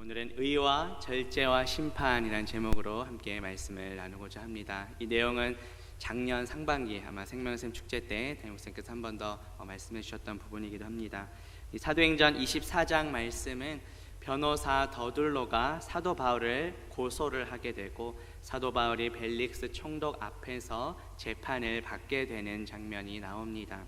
오늘은 의와 절제와 심판이라는 제목으로 함께 말씀을 나누고자 합니다. 이 내용은 작년 상반기 아마 생명샘 축제 때 대목사님께서 한 번 더 말씀해 주셨던 부분이기도 합니다. 이 사도행전 24장 말씀은 변호사 더둘로가 사도 바울을 고소를 하게 되고 사도 바울이 벨릭스 총독 앞에서 재판을 받게 되는 장면이 나옵니다.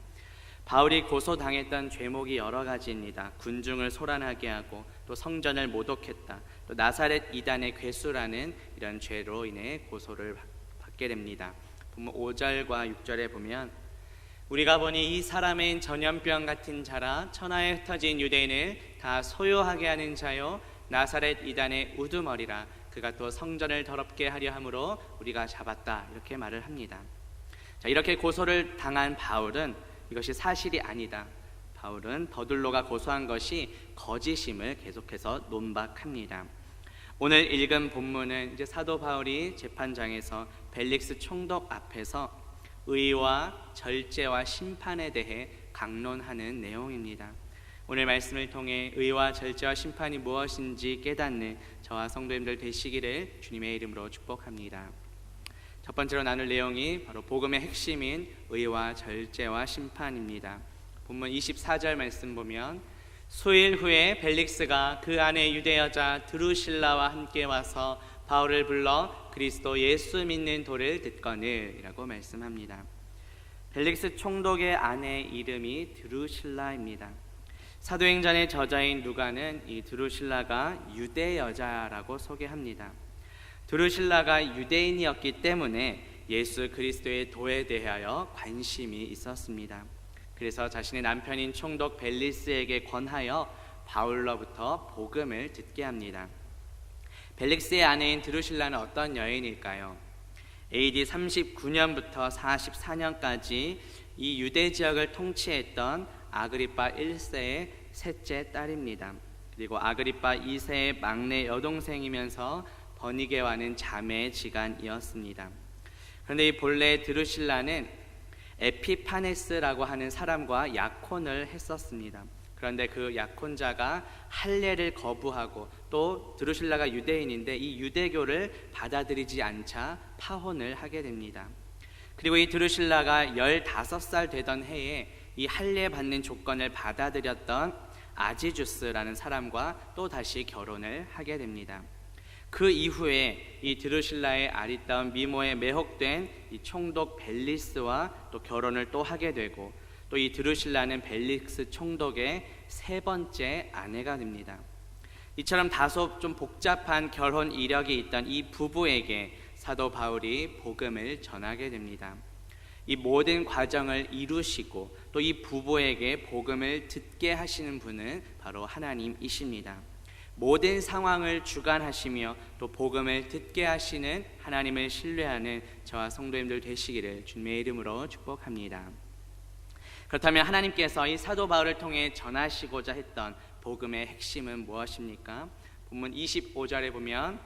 바울이 고소당했던 죄목이 여러 가지입니다. 군중을 소란하게 하고 또 성전을 모독했다. 또 나사렛 이단의 괴수라는 이런 죄로 인해 고소를 받게 됩니다. 보면 5절과 6절에 보면 우리가 보니 이 사람은 전염병 같은 자라 천하에 흩어진 유대인을 다 소요하게 하는 자요 나사렛 이단의 우두머리라 그가 또 성전을 더럽게 하려 함으로 우리가 잡았다 이렇게 말을 합니다. 자 이렇게 고소를 당한 바울은 이것이 사실이 아니다. 바울은 더둘로가 고소한 것이 거짓임을 계속해서 논박합니다. 오늘 읽은 본문은 이제 사도 바울이 재판장에서 벨릭스 총독 앞에서 의와 절제와 심판에 대해 강론하는 내용입니다. 오늘 말씀을 통해 의와 절제와 심판이 무엇인지 깨닫는 저와 성도님들 되시기를 주님의 이름으로 축복합니다. 첫 번째로 나눌 내용이 바로 복음의 핵심인 의와 절제와 심판입니다. 본문 24절 말씀 보면 수일 후에 벨릭스가 그 안에 유대 여자 드루실라와 함께 와서 바울을 불러 그리스도 예수 믿는 도를 듣거늘이라고 말씀합니다. 벨릭스 총독의 아내 이름이 드루실라입니다. 사도행전의 저자인 누가는 이 드루실라가 유대 여자라고 소개합니다. 드루실라가 유대인이었기 때문에 예수 그리스도의 도에 대하여 관심이 있었습니다. 그래서 자신의 남편인 총독 벨리스에게 권하여 바울로부터 복음을 듣게 합니다. 벨릭스의 아내인 드루실라는 어떤 여인일까요? AD 39년부터 44년까지 이 유대 지역을 통치했던 아그리파 1세의 셋째 딸입니다. 그리고 아그리파 2세의 막내 여동생이면서 버니게와는 자매 지간이었습니다. 그런데 이 본래 드루실라는 에피파네스라고 하는 사람과 약혼을 했었습니다. 그런데 그 약혼자가 할례를 거부하고 또 드루실라가 유대인인데 이 유대교를 받아들이지 않자 파혼을 하게 됩니다. 그리고 이 드루실라가 15살 되던 해에 이 할례 받는 조건을 받아들였던 아지주스라는 사람과 또 다시 결혼을 하게 됩니다. 그 이후에 이 드루실라의 아리따운 미모에 매혹된 이 총독 벨리스와 또 결혼을 또 하게 되고 또 이 드루실라는 벨릭스 총독의 세 번째 아내가 됩니다. 이처럼 다소 좀 복잡한 결혼 이력이 있던 이 부부에게 사도 바울이 복음을 전하게 됩니다. 이 모든 과정을 이루시고 또 이 부부에게 복음을 듣게 하시는 분은 바로 하나님이십니다. 모든 상황을 주관하시며 또 복음을 듣게 하시는 하나님을 신뢰하는 저와 성도님들 되시기를 주님의 이름으로 축복합니다. 그렇다면 하나님께서 이 사도 바울을 통해 전하시고자 했던 복음의 핵심은 무엇입니까? 본문 25절에 보면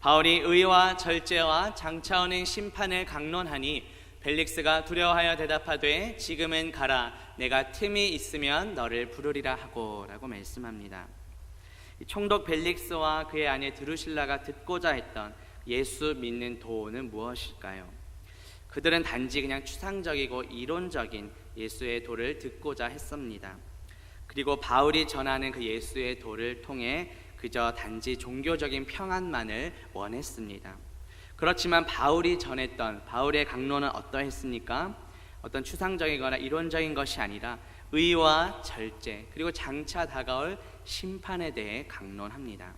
바울이 의와 절제와 장차오는 심판을 강론하니 벨릭스가 두려워하여 대답하되 지금은 가라 내가 틈이 있으면 너를 부르리라 하고라고 말씀합니다. 총독 벨릭스와 그의 아내 드루실라가 듣고자 했던 예수 믿는 도는 무엇일까요? 그들은 단지 그냥 추상적이고 이론적인 예수의 도를 듣고자 했습니다. 그리고 바울이 전하는 그 예수의 도를 통해 그저 단지 종교적인 평안만을 원했습니다. 그렇지만 바울이 전했던 바울의 강론은 어떠했습니까? 어떤 추상적이거나 이론적인 것이 아니라 의와 절제 그리고 장차 다가올 심판에 대해 강론합니다.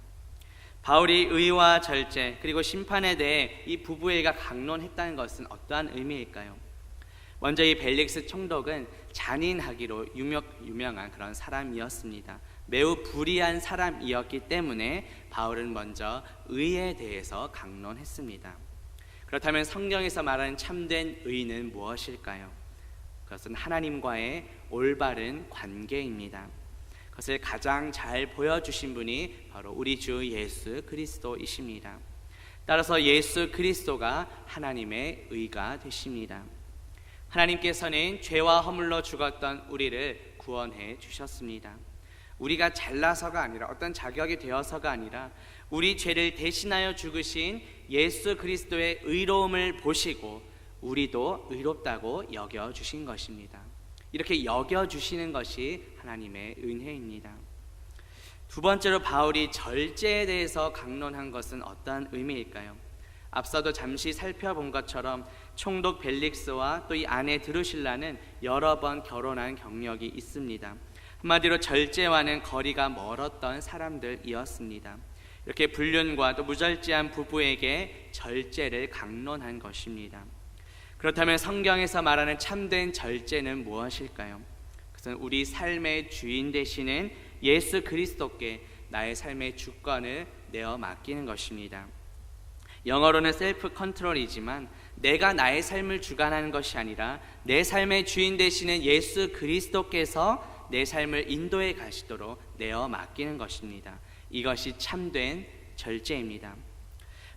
바울이 의와 절제 그리고 심판에 대해 이 부부에게 강론했다는 것은 어떠한 의미일까요? 먼저 이 벨릭스 총독은 잔인하기로 유명, 유명한 그런 사람이었습니다. 매우 불의한 사람이었기 때문에 바울은 먼저 의에 대해서 강론했습니다. 그렇다면 성경에서 말하는 참된 의는 무엇일까요? 그것은 하나님과의 올바른 관계입니다. 그것을 가장 잘 보여주신 분이 바로 우리 주 예수 그리스도이십니다. 따라서 예수 그리스도가 하나님의 의가 되십니다. 하나님께서는 죄와 허물로 죽었던 우리를 구원해 주셨습니다. 우리가 잘나서가 아니라 어떤 자격이 되어서가 아니라 우리 죄를 대신하여 죽으신 예수 그리스도의 의로움을 보시고 우리도 의롭다고 여겨 주신 것입니다. 이렇게 여겨 주시는 것이 하나님의 은혜입니다. 두 번째로 바울이 절제에 대해서 강론한 것은 어떠한 의미일까요? 앞서도 잠시 살펴본 것처럼 총독 벨릭스와 또 이 아내 드루실라는 여러 번 결혼한 경력이 있습니다. 한마디로 절제와는 거리가 멀었던 사람들이었습니다. 이렇게 불륜과 또 무절제한 부부에게 절제를 강론한 것입니다. 그렇다면 성경에서 말하는 참된 절제는 무엇일까요? 그것은 우리 삶의 주인 되시는 예수 그리스도께 나의 삶의 주권을 내어 맡기는 것입니다. 영어로는 셀프 컨트롤이지만 내가 나의 삶을 주관하는 것이 아니라 내 삶의 주인 되시는 예수 그리스도께서 내 삶을 인도해 가시도록 내어 맡기는 것입니다. 이것이 참된 절제입니다.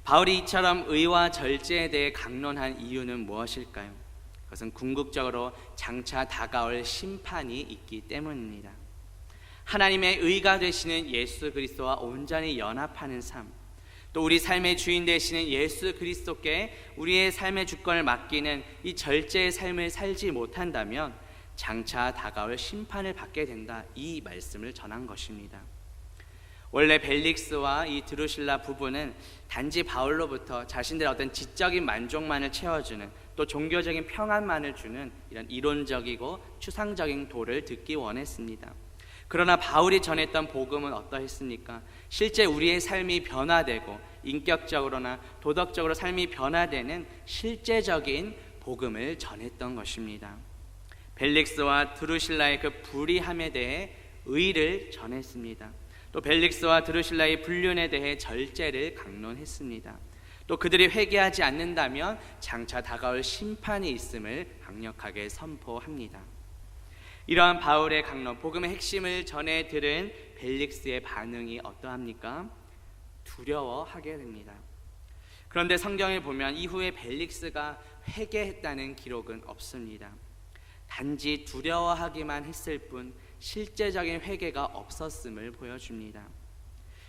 바울이 이처럼 의와 절제에 대해 강론한 이유는 무엇일까요? 그것은 궁극적으로 장차 다가올 심판이 있기 때문입니다. 하나님의 의가 되시는 예수 그리스도와 온전히 연합하는 삶, 또 우리 삶의 주인 되시는 예수 그리스도께 우리의 삶의 주권을 맡기는 이 절제의 삶을 살지 못한다면 장차 다가올 심판을 받게 된다. 이 말씀을 전한 것입니다. 원래 벨릭스와 이 드루실라 부부는 단지 바울로부터 자신들의 어떤 지적인 만족만을 채워주는 또 종교적인 평안만을 주는 이런 이론적이고 추상적인 도를 듣기 원했습니다. 그러나 바울이 전했던 복음은 어떠했습니까? 실제 우리의 삶이 변화되고 인격적으로나 도덕적으로 삶이 변화되는 실제적인 복음을 전했던 것입니다. 벨릭스와 드루실라의 그 불의함에 대해 의를 전했습니다. 또 벨릭스와 드루실라의 불륜에 대해 절제를 강론했습니다. 또 그들이 회개하지 않는다면 장차 다가올 심판이 있음을 강력하게 선포합니다. 이러한 바울의 강론, 복음의 핵심을 전해 들은 벨릭스의 반응이 어떠합니까? 두려워하게 됩니다. 그런데 성경을 보면 이후에 벨릭스가 회개했다는 기록은 없습니다. 단지 두려워하기만 했을 뿐 실제적인 회개가 없었음을 보여줍니다.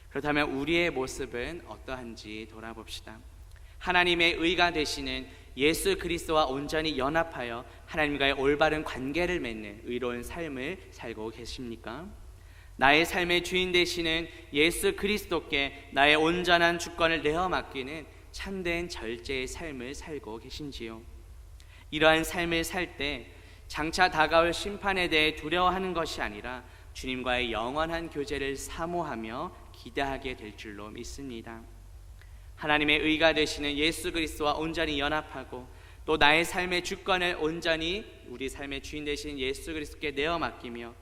그렇다면 우리의 모습은 어떠한지 돌아봅시다. 하나님의 의가 되시는 예수 그리스도와 온전히 연합하여 하나님과의 올바른 관계를 맺는 의로운 삶을 살고 계십니까? 나의 삶의 주인 되시는 예수 그리스도께 나의 온전한 주권을 내어 맡기는 참된 절제의 삶을 살고 계신지요? 이러한 삶을 살 때 장차 다가올 심판에 대해 두려워하는 것이 아니라 주님과의 영원한 교제를 사모하며 기대하게 될 줄로 믿습니다. 하나님의 의가 되시는 예수 그리스도와 온전히 연합하고 또 나의 삶의 주권을 온전히 우리 삶의 주인 되신 예수 그리스도께 내어 맡기며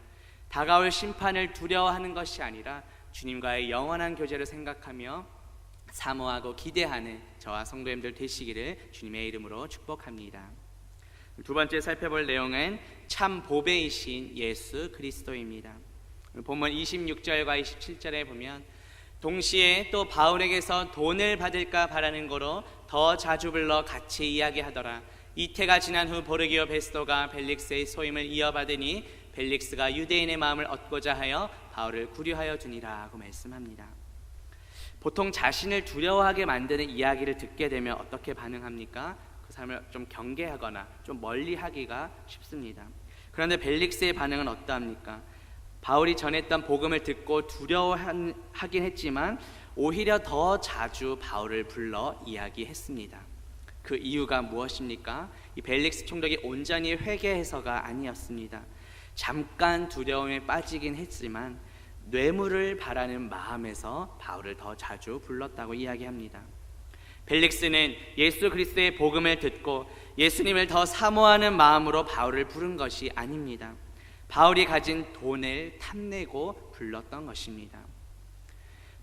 다가올 심판을 두려워하는 것이 아니라 주님과의 영원한 교제를 생각하며 사모하고 기대하는 저와 성도님들 되시기를 주님의 이름으로 축복합니다. 두 번째 살펴볼 내용은 참 보배이신 예수 그리스도입니다. 본문 26절과 27절에 보면 동시에 또 바울에게서 돈을 받을까 바라는 거로 더 자주 불러 같이 이야기하더라. 이태가 지난 후 보르기오 베스도가 벨릭스의 소임을 이어받으니 벨릭스가 유대인의 마음을 얻고자 하여 바울을 구류하여 주니라고 말씀합니다. 보통 자신을 두려워하게 만드는 이야기를 듣게 되면 어떻게 반응합니까? 그 사람을 좀 경계하거나 좀 멀리하기가 쉽습니다. 그런데 벨릭스의 반응은 어떠합니까? 바울이 전했던 복음을 듣고 두려워하긴 했지만 오히려 더 자주 바울을 불러 이야기했습니다. 그 이유가 무엇입니까? 이 벨릭스 총독이 온전히 회개해서가 아니었습니다. 잠깐 두려움에 빠지긴 했지만 뇌물을 바라는 마음에서 바울을 더 자주 불렀다고 이야기합니다. 벨릭스는 예수 그리스도의 복음을 듣고 예수님을 더 사모하는 마음으로 바울을 부른 것이 아닙니다. 바울이 가진 돈을 탐내고 불렀던 것입니다.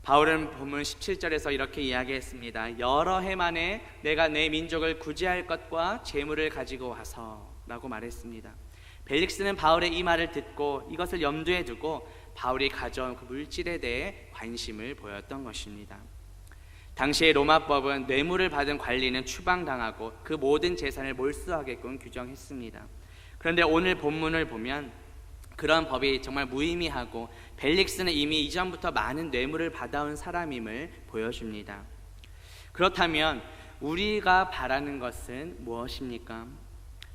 바울은 본문 17절에서 이렇게 이야기했습니다. 여러 해 만에 내가 내 민족을 구제할 것과 재물을 가지고 와서라고 말했습니다. 벨릭스는 바울의 이 말을 듣고 이것을 염두에 두고 바울이 가져온 그 물질에 대해 관심을 보였던 것입니다. 당시의 로마법은 뇌물을 받은 관리는 추방당하고 그 모든 재산을 몰수하게끔 규정했습니다. 그런데 오늘 본문을 보면 그런 법이 정말 무의미하고 벨릭스는 이미 이전부터 많은 뇌물을 받아온 사람임을 보여줍니다. 그렇다면 우리가 바라는 것은 무엇입니까?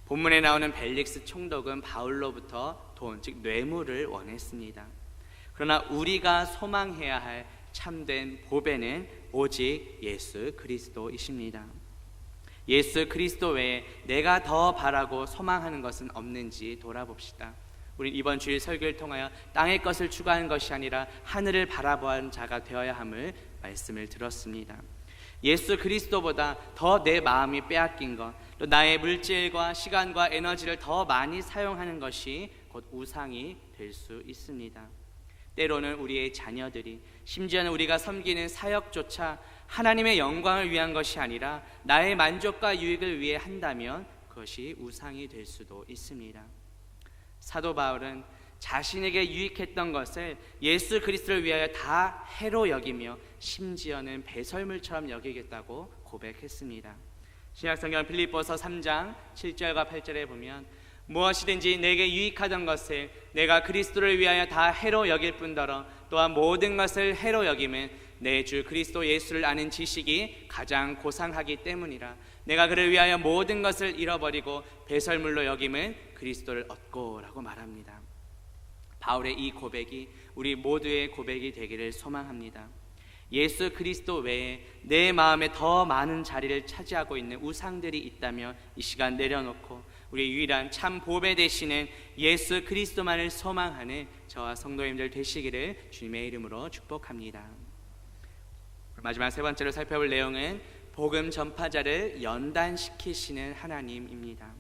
본문에 나오는 벨릭스 총독은 바울로부터 돈, 즉 뇌물을 원했습니다. 그러나 우리가 소망해야 할 참된 보배는 오직 예수 그리스도이십니다. 예수 그리스도 외에 내가 더 바라고 소망하는 것은 없는지 돌아봅시다. 우리 이번 주일 설교를 통하여 땅의 것을 추구하는 것이 아니라 하늘을 바라보는 자가 되어야 함을 말씀을 들었습니다. 예수 그리스도보다 더 내 마음이 빼앗긴 것, 또 나의 물질과 시간과 에너지를 더 많이 사용하는 것이 곧 우상이 될 수 있습니다. 때로는 우리의 자녀들이 심지어는 우리가 섬기는 사역조차 하나님의 영광을 위한 것이 아니라 나의 만족과 유익을 위해 한다면 그것이 우상이 될 수도 있습니다. 사도 바울은 자신에게 유익했던 것을 예수 그리스도를 위하여 다 해로 여기며 심지어는 배설물처럼 여기겠다고 고백했습니다. 신약성경 필립보서 3장 7절과 8절에 보면 무엇이든지 내게 유익하던 것을 내가 그리스도를 위하여 다 해로 여길 뿐더러 또한 모든 것을 해로 여김은 내 주 그리스도 예수를 아는 지식이 가장 고상하기 때문이라 내가 그를 위하여 모든 것을 잃어버리고 배설물로 여김은 그리스도를 얻고라고 말합니다. 바울의 이 고백이 우리 모두의 고백이 되기를 소망합니다. 예수 그리스도 외에 내 마음에 더 많은 자리를 차지하고 있는 우상들이 있다면 이 시간 내려놓고 우리 유일한 참 보배 되시는 예수 그리스도만을 소망하는 저와 성도님들 되시기를 주님의 이름으로 축복합니다. 마지막 세 번째로 살펴볼 내용은 복음 전파자를 연단시키시는 하나님입니다.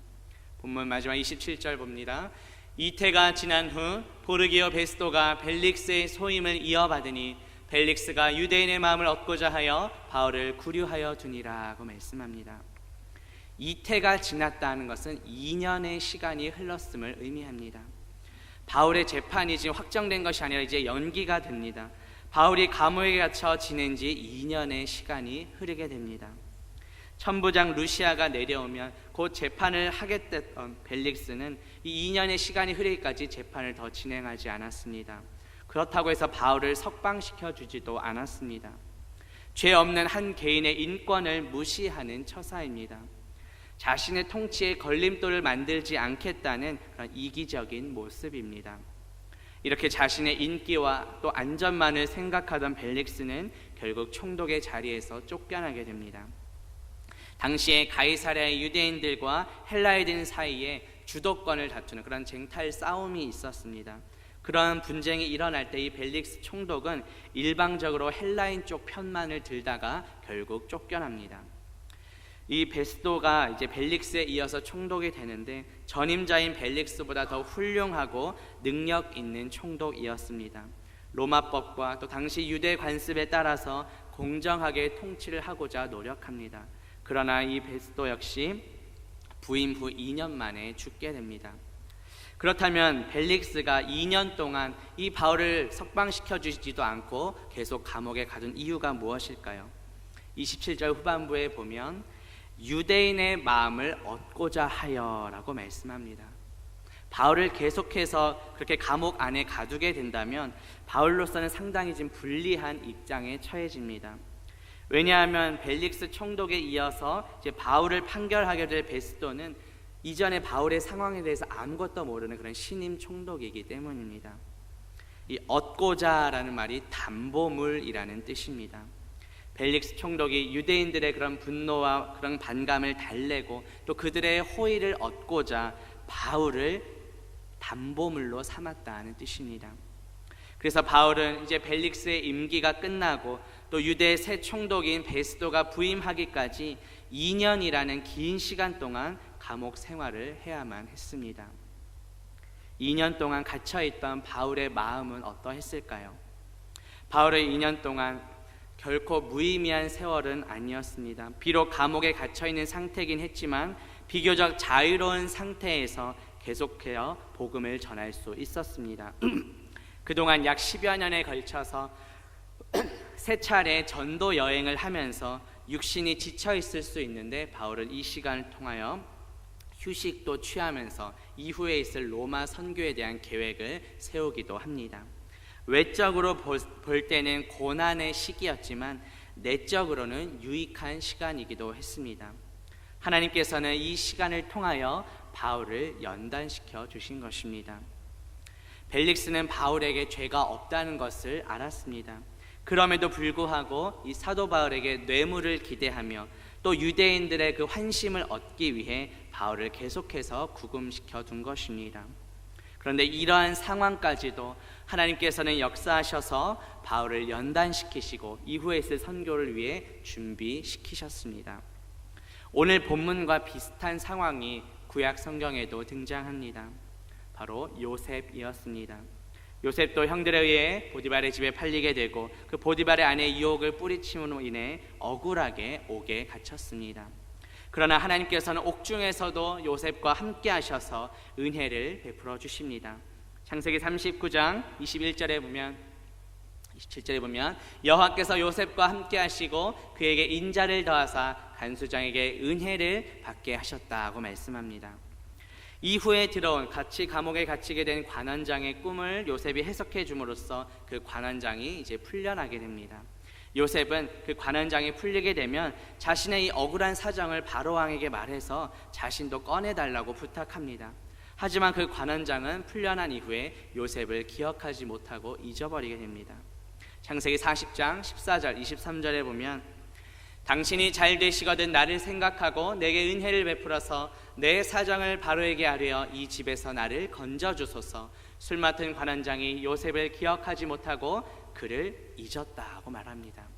본문 마지막 27절 봅니다. 이태가 지난 후 포르기오 베스도가 벨릭스의 소임을 이어받으니 벨릭스가 유대인의 마음을 얻고자 하여 바울을 구류하여 두니라고 말씀합니다. 이태가 지났다는 것은 2년의 시간이 흘렀음을 의미합니다. 바울의 재판이 지금 확정된 것이 아니라 이제 연기가 됩니다. 바울이 감옥에 갇혀 지낸 지 2년의 시간이 흐르게 됩니다. 천부장 루시아가 내려오면 곧 재판을 하겠다던 벨릭스는 이 2년의 시간이 흐르기까지 재판을 더 진행하지 않았습니다. 그렇다고 해서 바울을 석방시켜 주지도 않았습니다. 죄 없는 한 개인의 인권을 무시하는 처사입니다. 자신의 통치에 걸림돌을 만들지 않겠다는 그런 이기적인 모습입니다. 이렇게 자신의 인기와 또 안전만을 생각하던 벨릭스는 결국 총독의 자리에서 쫓겨나게 됩니다. 당시에 가이사랴의 유대인들과 헬라이든 사이에 주도권을 다투는 그런 쟁탈 싸움이 있었습니다. 그런 분쟁이 일어날 때 이 벨릭스 총독은 일방적으로 헬라인 쪽 편만을 들다가 결국 쫓겨납니다. 이 베스도가 이제 벨릭스에 이어서 총독이 되는데 전임자인 벨릭스보다 더 훌륭하고 능력 있는 총독이었습니다. 로마법과 또 당시 유대 관습에 따라서 공정하게 통치를 하고자 노력합니다. 그러나 이 베스도 역시 부임 후 2년 만에 죽게 됩니다. 그렇다면 벨릭스가 2년 동안 이 바울을 석방시켜 주지도 않고 계속 감옥에 가둔 이유가 무엇일까요? 27절 후반부에 보면 유대인의 마음을 얻고자 하여라고 말씀합니다. 바울을 계속해서 그렇게 감옥 안에 가두게 된다면 바울로서는 상당히 좀 불리한 입장에 처해집니다. 왜냐하면 벨릭스 총독에 이어서 이제 바울을 판결하게 될 베스도는 이전에 바울의 상황에 대해서 아무것도 모르는 그런 신임 총독이기 때문입니다. 이 얻고자라는 말이 담보물이라는 뜻입니다. 벨릭스 총독이 유대인들의 그런 분노와 그런 반감을 달래고 또 그들의 호의를 얻고자 바울을 담보물로 삼았다는 뜻입니다. 그래서 바울은 이제 벨릭스의 임기가 끝나고 또 유대 새 총독인 베스도가 부임하기까지 2년이라는 긴 시간 동안 감옥 생활을 해야만 했습니다. 2년 동안 갇혀 있던 바울의 마음은 어떠했을까요? 바울의 2년 동안 결코 무의미한 세월은 아니었습니다. 비록 감옥에 갇혀 있는 상태긴 했지만 비교적 자유로운 상태에서 계속해서 복음을 전할 수 있었습니다. 그동안 약 10여 년에 걸쳐서 세 차례 전도 여행을 하면서 육신이 지쳐 있을 수 있는데 바울은 이 시간을 통하여 휴식도 취하면서 이후에 있을 로마 선교에 대한 계획을 세우기도 합니다. 외적으로 볼, 볼 때는 고난의 시기였지만 내적으로는 유익한 시간이기도 했습니다. 하나님께서는 이 시간을 통하여 바울을 연단시켜 주신 것입니다. 벨릭스는 바울에게 죄가 없다는 것을 알았습니다. 그럼에도 불구하고 이 사도 바울에게 뇌물을 기대하며 또 유대인들의 그 환심을 얻기 위해 바울을 계속해서 구금시켜 둔 것입니다. 그런데 이러한 상황까지도 하나님께서는 역사하셔서 바울을 연단시키시고 이후에 있을 선교를 위해 준비시키셨습니다. 오늘 본문과 비슷한 상황이 구약 성경에도 등장합니다. 바로 요셉이었습니다. 요셉도 형들에 의해 보디발의 집에 팔리게 되고 그 보디발의 아내 유혹을 뿌리침으로 인해 억울하게 옥에 갇혔습니다. 그러나 하나님께서는 옥중에서도 요셉과 함께 하셔서 은혜를 베풀어 주십니다. 창세기 39장 21절에 보면 27절에 보면 여호와께서 요셉과 함께 하시고 그에게 인자를 더하사 간수장에게 은혜를 받게 하셨다고 말씀합니다. 이후에 들어온 같이 감옥에 갇히게 된 관원장의 꿈을 요셉이 해석해 줌으로써 그 관원장이 이제 풀려나게 됩니다. 요셉은 그 관원장이 풀리게 되면 자신의 이 억울한 사정을 바로 왕에게 말해서 자신도 꺼내 달라고 부탁합니다. 하지만 그 관원장은 풀려난 이후에 요셉을 기억하지 못하고 잊어버리게 됩니다. 창세기 40장 14절 23절에 보면 당신이 잘 되시거든 나를 생각하고 내게 은혜를 베풀어서 내 사정을 바로에게 아뢰어 이 집에서 나를 건져 주소서. 술 맡은 관원장이 요셉을 기억하지 못하고 그를 잊었다고 말합니다.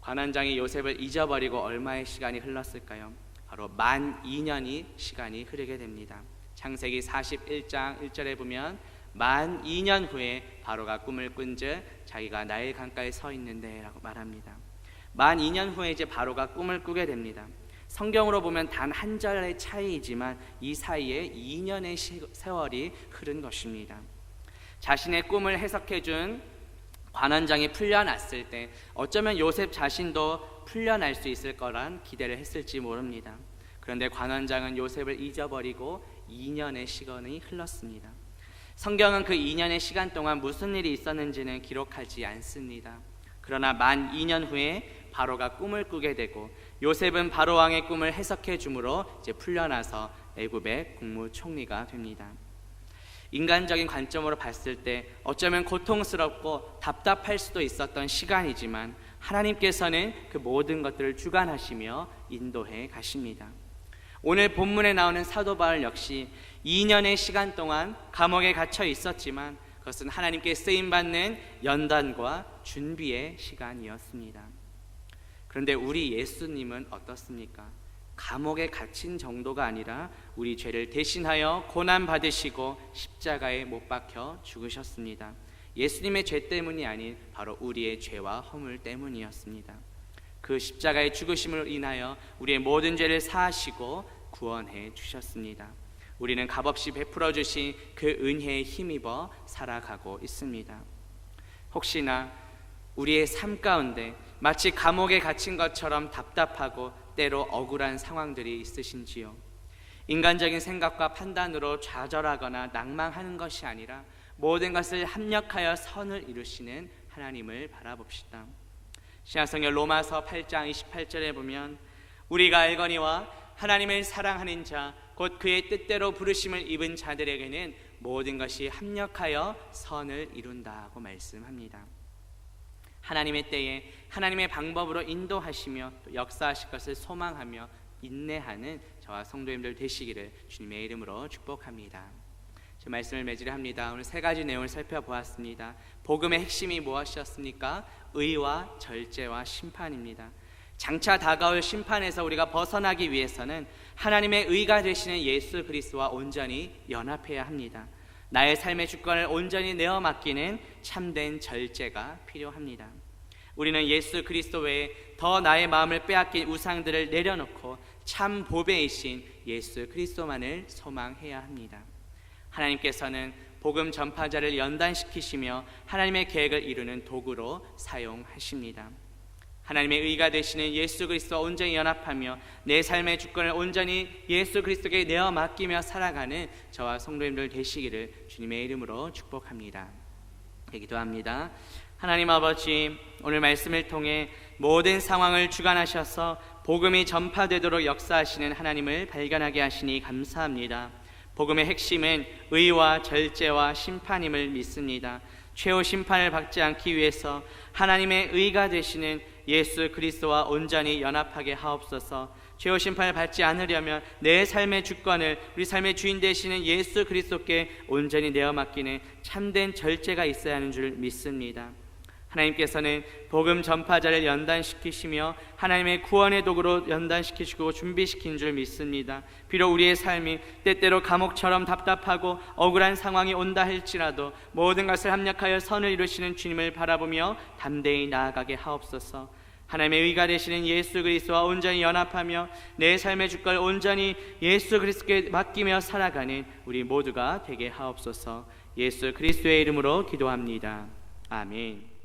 관원장이 요셉을 잊어버리고 얼마의 시간이 흘렀을까요? 바로 만 2년이 시간이 흐르게 됩니다. 창세기 41장 1절에 보면 만 2년 후에 바로가 꿈을 꾼즉 자기가 나일 강가에 서 있는데라고 말합니다. 만 2년 후에 이제 바로가 꿈을 꾸게 됩니다. 성경으로 보면 단 한 절의 차이이지만 이 사이에 2년의 세월이 흐른 것입니다. 자신의 꿈을 해석해 준 관원장이 풀려났을 때 어쩌면 요셉 자신도 풀려날 수 있을 거란 기대를 했을지 모릅니다. 그런데 관원장은 요셉을 잊어버리고 2년의 시간이 흘렀습니다. 성경은 그 2년의 시간 동안 무슨 일이 있었는지는 기록하지 않습니다. 그러나 만 2년 후에 바로가 꿈을 꾸게 되고 요셉은 바로 왕의 꿈을 해석해 주므로 이제 풀려나서 애굽의 국무총리가 됩니다. 인간적인 관점으로 봤을 때 어쩌면 고통스럽고 답답할 수도 있었던 시간이지만 하나님께서는 그 모든 것들을 주관하시며 인도해 가십니다. 오늘 본문에 나오는 사도 바울 역시 2년의 시간 동안 감옥에 갇혀 있었지만 그것은 하나님께 쓰임 받는 연단과 준비의 시간이었습니다. 그런데 우리 예수님은 어떻습니까? 감옥에 갇힌 정도가 아니라 우리 죄를 대신하여 고난 받으시고 십자가에 못 박혀 죽으셨습니다. 예수님의 죄 때문이 아닌 바로 우리의 죄와 허물 때문이었습니다. 그 십자가의 죽으심을 인하여 우리의 모든 죄를 사하시고 구원해 주셨습니다. 우리는 값없이 베풀어 주신 그 은혜에 힘입어 살아가고 있습니다. 혹시나 우리의 삶 가운데 마치 감옥에 갇힌 것처럼 답답하고 때로 억울한 상황들이 있으신지요? 인간적인 생각과 판단으로 좌절하거나 낭망하는 것이 아니라 모든 것을 합력하여 선을 이루시는 하나님을 바라봅시다. 신약성경 로마서 8장 28절에 보면 우리가 알거니와 하나님을 사랑하는 자 곧 그의 뜻대로 부르심을 입은 자들에게는 모든 것이 합력하여 선을 이룬다고 말씀합니다. 하나님의 때에 하나님의 방법으로 인도하시며 역사하실 것을 소망하며 인내하는 저와 성도님들 되시기를 주님의 이름으로 축복합니다. 제 말씀을 맺으려 합니다. 오늘 세 가지 내용을 살펴보았습니다. 복음의 핵심이 무엇이었습니까? 의와 절제와 심판입니다. 장차 다가올 심판에서 우리가 벗어나기 위해서는 하나님의 의가 되시는 예수 그리스도와 온전히 연합해야 합니다. 나의 삶의 주권을 온전히 내어 맡기는 참된 절제가 필요합니다. 우리는 예수 그리스도 외에 더 나의 마음을 빼앗긴 우상들을 내려놓고 참 보배이신 예수 그리스도만을 소망해야 합니다. 하나님께서는 복음 전파자를 연단시키시며 하나님의 계획을 이루는 도구로 사용하십니다. 하나님의 의가 되시는 예수 그리스도와 온전히 연합하며 내 삶의 주권을 온전히 예수 그리스도께 내어 맡기며 살아가는 저와 성도님들 되시기를 주님의 이름으로 축복합니다. 네, 기도합니다. 하나님 아버지 오늘 말씀을 통해 모든 상황을 주관하셔서 복음이 전파되도록 역사하시는 하나님을 발견하게 하시니 감사합니다. 복음의 핵심은 의와 절제와 심판임을 믿습니다. 최후 심판을 받지 않기 위해서 하나님의 의가 되시는 예수 그리스도와 온전히 연합하게 하옵소서. 최후 심판을 받지 않으려면 내 삶의 주권을 우리 삶의 주인 되시는 예수 그리스도께 온전히 내어 맡기는 참된 절제가 있어야 하는 줄 믿습니다. 하나님께서는 복음 전파자를 연단시키시며 하나님의 구원의 도구로 연단시키시고 준비시킨 줄 믿습니다. 비록 우리의 삶이 때때로 감옥처럼 답답하고 억울한 상황이 온다 할지라도 모든 것을 합력하여 선을 이루시는 주님을 바라보며 담대히 나아가게 하옵소서. 하나님의 의가 되시는 예수 그리스도와 온전히 연합하며 내 삶의 주권 온전히 예수 그리스도께 맡기며 살아가는 우리 모두가 되게 하옵소서. 예수 그리스도의 이름으로 기도합니다. 아멘.